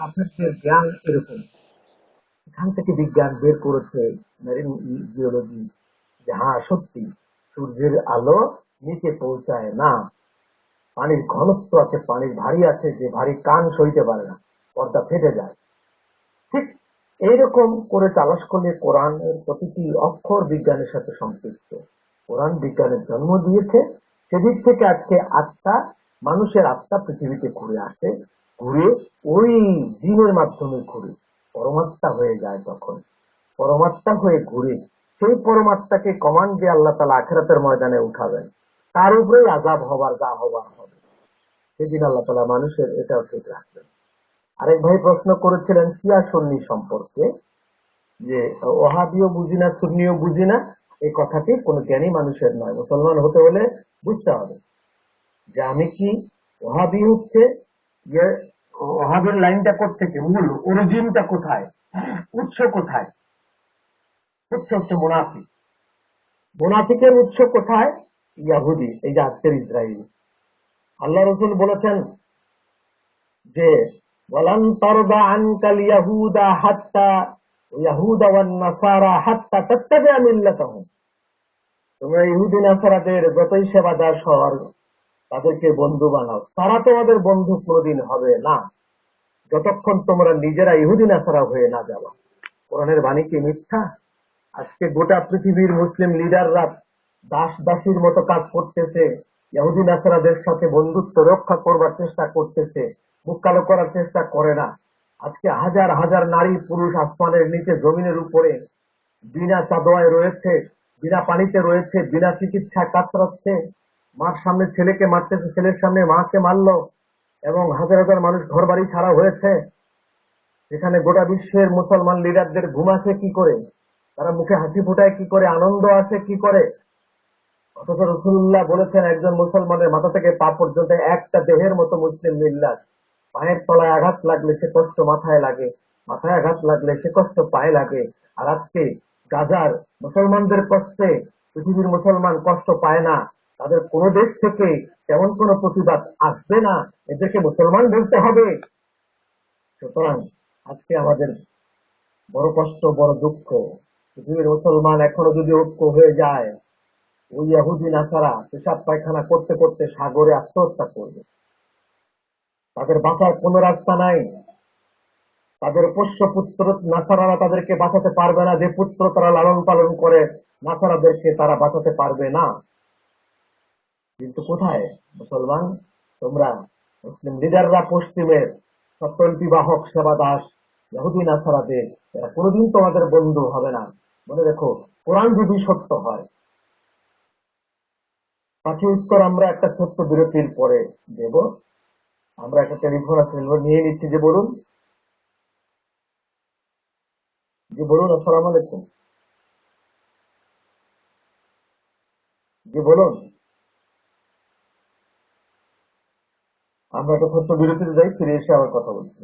কাফেরদের জ্ঞান এরকম, এখান থেকে বিজ্ঞান বের করেছে মেরিন জিওলজি যে হ্যাঁ সত্যি, সূর্যের আলো নিচে পৌঁছায় না। পানির ঘনত্ব আছে, পানির ভারী আছে, যে ভারী কান সইতে পারে না, পর্দা ফেটে যায়। ঠিক এইরকম করে তালাশ করলে কোরআনের প্রতিটি অক্ষর বিজ্ঞানের সাথে সম্পৃক্ত। কোরআন বিজ্ঞানের জন্ম দিয়েছে, সেদিক থেকে আজকে আত্মা, মানুষের আত্মা পৃথিবীতে ঘুরে আসে। ঘুরে ওই জিনের মাধ্যমে ঘুরে। পরমাত্মা হয়ে যায় তখন। পরমাত্মা হয়ে ঘুরে। সেই পরমাত্মাকে কমান্ড দিয়ে আল্লাহ তালা আখেরাতের ময়দানে উঠাবেন। তার উপরেই আজাব হবার, যা হবার হবে। সেদিন আল্লাহ তালা মানুষের এটাও ঠিক রাখবেন। আরেক ভাই প্রশ্ন করেছিলেন, শিয়া সন্নি সম্পর্কে? যে, ওহাবিও বুঝি না, সুন্নিও বুঝি না? এই কথাটি কোনো জ্ঞানী মানুষের নয়, মুসলমান হতে হলে বুঝতে হবে। যে আমি কি ওহাবি হচ্ছে? ওহাবের লাইনটা থেকে মূল, অরিজিনটা কোথায়? উৎস কোথায়? উৎস হচ্ছে মোনাফিক। মোনাফিকের উৎস কোথায়? ইয়াহুদি, এই যে আজকের ইসরায়েল আল্লাহ রসুল বলেছেন যে, ওয়ালান তারদা আনকাল ইয়াহুদা হাত্তা, ইয়াহুদা ওয়ান নাসারা হাত্তা তাত্তাবিআ মিল্লাতাহুম। তোমরা ইহুদি, নাসারাদের যতই সেবাদার শহর তাদেরকে বন্ধু বানাও। তারা তোমাদের বন্ধু কোনোদিন হবে না। যতক্ষণ তোমরা নিজেরা ইহুদি নাসারা হয়ে না যাবা। কোরআনের বাণী কি মিথ্যা? আজকে গোটা পৃথিবীর মুসলিম লিডাররা দাস দাসীর মতো কাজ করতেছে, ইহুদি নাসারাদের সাথে বন্ধুত্ব রক্ষা করবার চেষ্টা করতেছে, মুখ কালো করার চেষ্টা করে না। আজকে হাজার হাজার নারী পুরুষ আসমানের নিচে জমিনের উপরে বিনা চাদোয়ায় রয়েছে, বিনা পানিতে রয়েছে, বিনা চিকিৎসায় কাতরাচ্ছে। মার সামনে ছেলেকে মারতেছে, ছেলের সামনে মাকে মারলো এবং হাজার হাজার মানুষ ঘর বাড়ি ছাড়া হয়েছে। এখানে গোটা বিশ্বের মুসলমান লিডারদের ঘুম আসে কি করে? তারা মুখে হাসি ফোটায় কি করে? আনন্দ আছে কি করে? অথচ রসুল্লাহ বলেছেন, একজন মুসলমানের মাথা থেকে পা পর্যন্ত একটা দেহের মতো মুসলিম মিল্লাত পায়ের তলায় আঘাত লাগলে সে কষ্ট মাথায় লাগে, মাথায় আঘাত লাগলে সে কষ্ট পায়ে লাগে। আর আজকে গাজার মুসলমানদের কষ্টে পৃথিবীর মুসলমান কষ্ট পায় না। তাদের কোন দেশ থেকে তেমন কোনো প্রতিবাদ আসবে না। এদেরকে মুসলমান বলতে হবে। সুতরাং আজকে আমাদের বড় কষ্ট, বড় দুঃখ। পৃথিবীর মুসলমান এখনও যদি ঐক্য হয়ে যায়, ওই ইহুদি, নাসারা পেশাব পায়খানা করতে করতে সাগরে আত্মহত্যা করবে। তাদের বাঁচার কোনো রাস্তা নাই। তাদের পোষ্য পুত্র নাসারারা তাদেরকে বাঁচাতে পারবে না। যে পুত্র তারা লালন পালন করে, নাসারাদেরকে তারা বাঁচাতে পারবে না। কিন্তু কোথায়? মুসলমান? তোমরা মুসলিম লিডাররা পশ্চিমের সত্তলপি বাহক সেবা দাস ইহুদি নাসারাদের এরা কোনোদিন তোমাদের বন্ধু হবে না। মনে রেখো, কোরআন যদি সত্য হয় পাখি উত্তর আমরা একটা ছোট্ট বিরতির পরে দেব। আমরা একটা টেলিফোন আছে নিয়ে নিচ্ছি। যে বলুন। জি বলুন, আসসালাম আলাইকুম। জি বলুন। আমরা একটা ছোট্ট বিরতিতে যাই ফিরে এসে আবার কথা বলছি।